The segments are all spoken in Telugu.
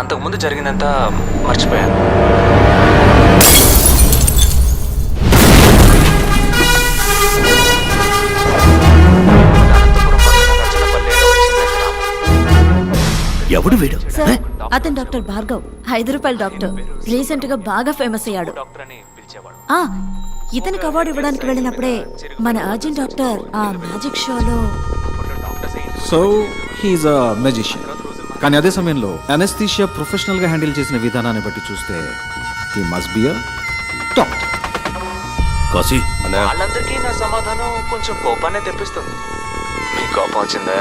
అంతకుముందు జరిగిందంతా మర్చిపోయాను. ఎవడు వీడు? అతను డాక్టర్ భార్గవ్ ఐదు రూపాయల డాక్టర్. రీసెంట్గా బాగా ఫేమస్ అయ్యాడు. ఆ ఇతనికి అవార్డు ఇవ్వడానికి వెళ్ళినప్పుడే మన అర్జున్ డాక్టర్ ఆ మ్యాజిక్ షోలో so he is a magician కానీ అదే సమయంలో అనస్థీషియా ప్రొఫెషనల్గా హ్యాండిల్ చేసిన విధానాన్ని బట్టి చూస్తే he must be a top Kashi. వాళ్ళందరికీ నా సమాధానం కొంచెం కోపాన్ని తెప్పిస్తుంది. మీ కోపం వచ్చిందా?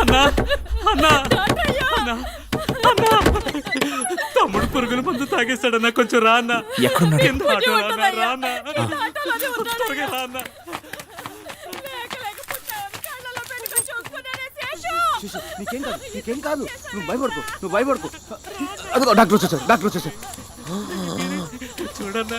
అన్నా అన్నా అన్నా అన్నా. తమ్ముడు పురుగుల మందు తాగేస్తాడన్నా కొంచెం రా అన్న. ఎక్కడున్నాడు? కింద ఆటోలో అన్నా, నీకేం కాదు నీకేం కాదు. నువ్వు భయపడుకో నువ్వు భయపడుకో. అదిగో డాక్టర్ వచ్చేసారు డాక్టర్ వచ్చేసారు చూడన్నా.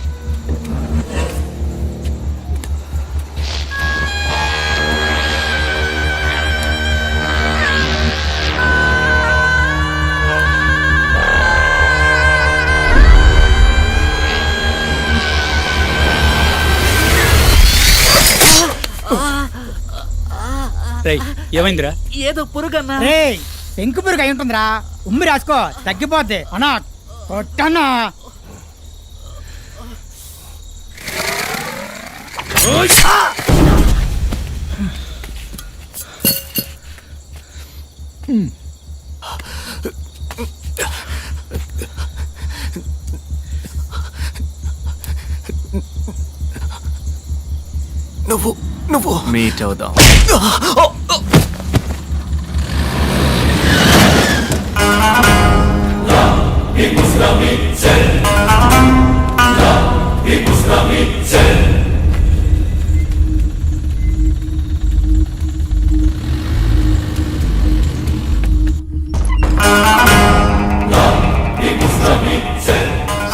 ఏమైందిరా? ఏదో పురుగన్నా. రేయ్ పెంకు పురుగు అయి ఉంటుందిరా. ఉమ్మి రాసుకో తగ్గిపోద్ది. అన్నా కొట్టన్నా. నువ్వు నువ్వు. మీట్ అవుదాం.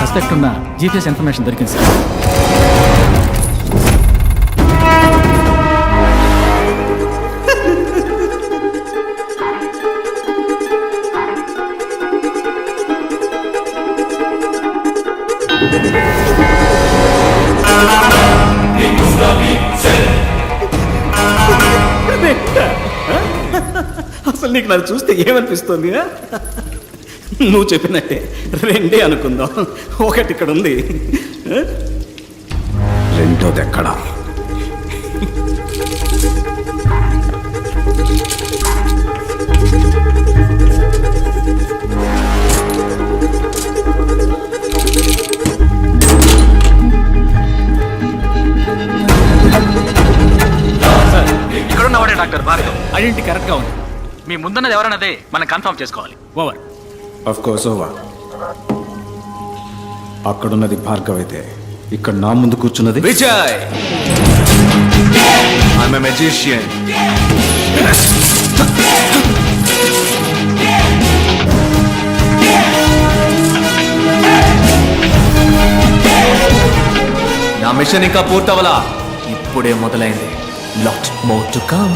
సస్పెక్ట్ ఉన్న జీపీఎస్ ఇన్ఫర్మేషన్ దొరికింది సార్. అసలు నీకు నన్ను చూస్తే ఏమనిపిస్తుంది? నువ్వు చెప్పినట్టే. రెండే అనుకుందాం. ఒకటి ఇక్కడ ఉంది? రెండోది ఎక్కడా ఇక్కడ ఉన్నవాడే డాక్టర్ భార్గవ్. ఐడెంటిటీ కరెక్ట్గా ఉంది. మీ ముందున్నది ఎవరన్నదే మనం కన్ఫర్మ్ చేసుకోవాలి. ఓవర్ ఆఫ్ కోర్స్ ఓవా అక్కడున్నది భార్గవ్ అయితే ఇక్కడ నా ముందు కూర్చున్నది? విజయ్! ఐఎమ్ మెజిషియన్ నా మిషన్ ఇంకా పూర్తవలా? ఇప్పుడే మొదలైంది. Lot more to come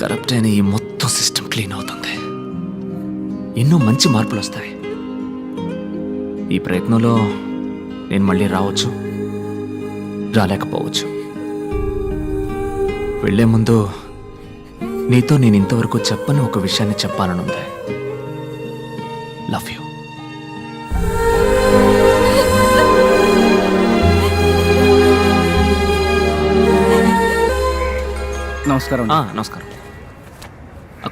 corrupt అయిన ఈ మొత్తం సిస్టమ్ క్లీన్ అవుతుంది. ఎన్నో మంచి మార్పులు వస్తాయి. ఈ ప్రయత్నంలో నేను మళ్ళీ రావచ్చు రాలేకపోవచ్చు. వెళ్ళే ముందు నీతో నేను ఇంతవరకు చెప్పని ఒక విషయాన్ని చెప్పాలనుంది. లవ్ యూ నమస్కారం నమస్కారం.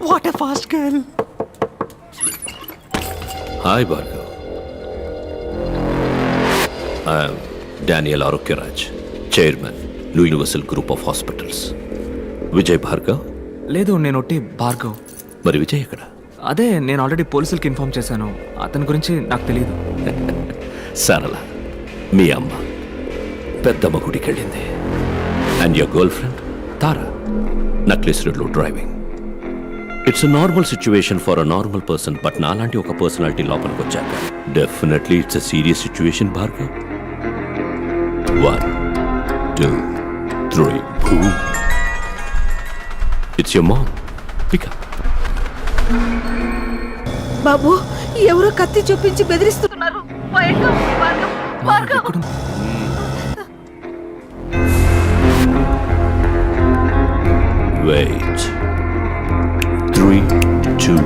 What a fast girl hi Bhargav I'm Daniel Arogyaraj chairman Universal Group of Hospitals Vijay Bhargav లేదు నేను ఒట్టి భార్గవ్ మరి విజయ్ ఎక్కడ? అదే నేను ఆల్రెడీ పోలీసులకి ఇన్ఫార్మ్ చేశాను. అతని గురించి నాకు తెలియదు సరళ మీ అమ్మ పెద్దమ్మ గుడికి వెళ్ళింది and your girlfriend Tara Necklace రోడ్లో driving it's a normal situation for a normal person but నాలాంటి ఒక పర్సనాలిటీ లోపలికి వచ్చాక definitely it's a serious situation Bhargav one two three it's your mom pickup బాబు ఎవరో కత్తి చూపించి బెదిరిస్తున్నారు. ఎక్కడుంది? Three, two,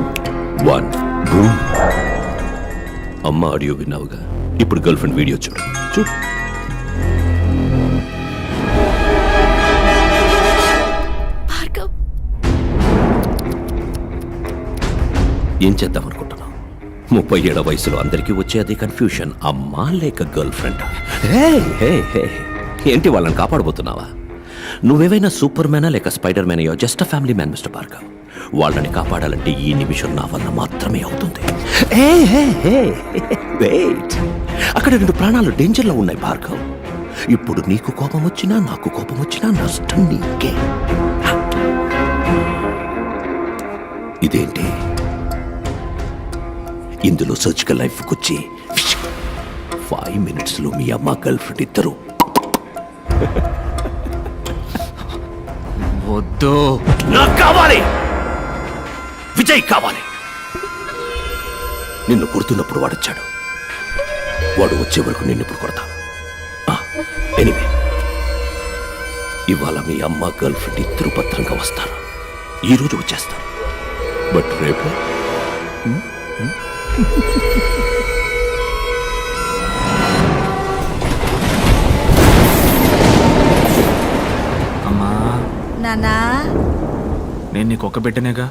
one. Boom. అమ్మ ఆడియో విన్నావుగా? ఇప్పుడు గర్ల్ ఫ్రెండ్ వీడియో చూడు. చూడు. ఏం చేద్దాం అనుకుంటున్నావు? ముప్పై ఏడవ వయసులో అందరికీ వచ్చే అదే కన్ఫ్యూషన్ అమ్మా లేక గర్ల్ ఫ్రెండ్? ఏంటి వాళ్ళని కాపాడబోతున్నావా? నువ్వేవైనా సూపర్ మ్యానా లేక స్పైడర్ మ్యాన్? అయ్యో just family man mister Bhargav. వాళ్ళని కాపాడాలంటే ఈ నిమిషం నా వల్ల మాత్రమే అవుతుంది. Hey hey hey wait. అక్కడ రెండు ప్రాణాలు డేంజర్లో ఉన్నాయి భార్గవ్. ఇప్పుడు నీకు కోపం వచ్చినా నాకు కోపం వచ్చినా నష్టం నీకే. ఇదేంటి? ఇందులో సర్జికల్ లైఫ్కి వచ్చి ఫైవ్ మినిట్స్లో మీ అమ్మ గర్ల్ ఫ్రెండ్ ఇద్దరు. వద్దు. నాకు కావాలి! విజయ్ కావాలి. నిన్ను కొడుతున్నప్పుడు వాడొచ్చాడు. వాడు వచ్చే వరకు నిన్ను ఇప్పుడు కొడతా. ఎనివే. ఇవాళ మీ అమ్మ గర్ల్ ఫ్రెండ్ ఇద్దరు భద్రంగా వస్తారు. ఈ రోజు వచ్చేస్తారు. బట్ రేపు? అమ్మా. నానా. నేను నీకు ఒక బిడ్డనేగా?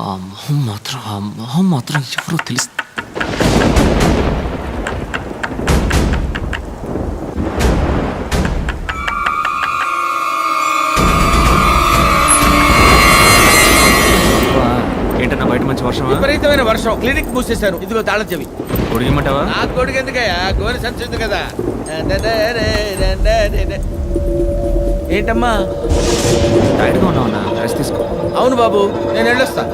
ఆ మొహం మాత్రం ఆ మొహం మాత్రం ఎవరో తెలుసు. ఏంటన్నా బయట మంచి వర్షం విపరీతమైన వర్షం. క్లినిక్ మూసేశారు. ఇదిగో తాళం చెవి. పొడిగిమంటావా నా కొడుకు ఎందుకయ్యా? గోరి సంచుంది కదా. ఏంటమ్మా? అవును బాబు నేను వెళ్ళొస్తాను.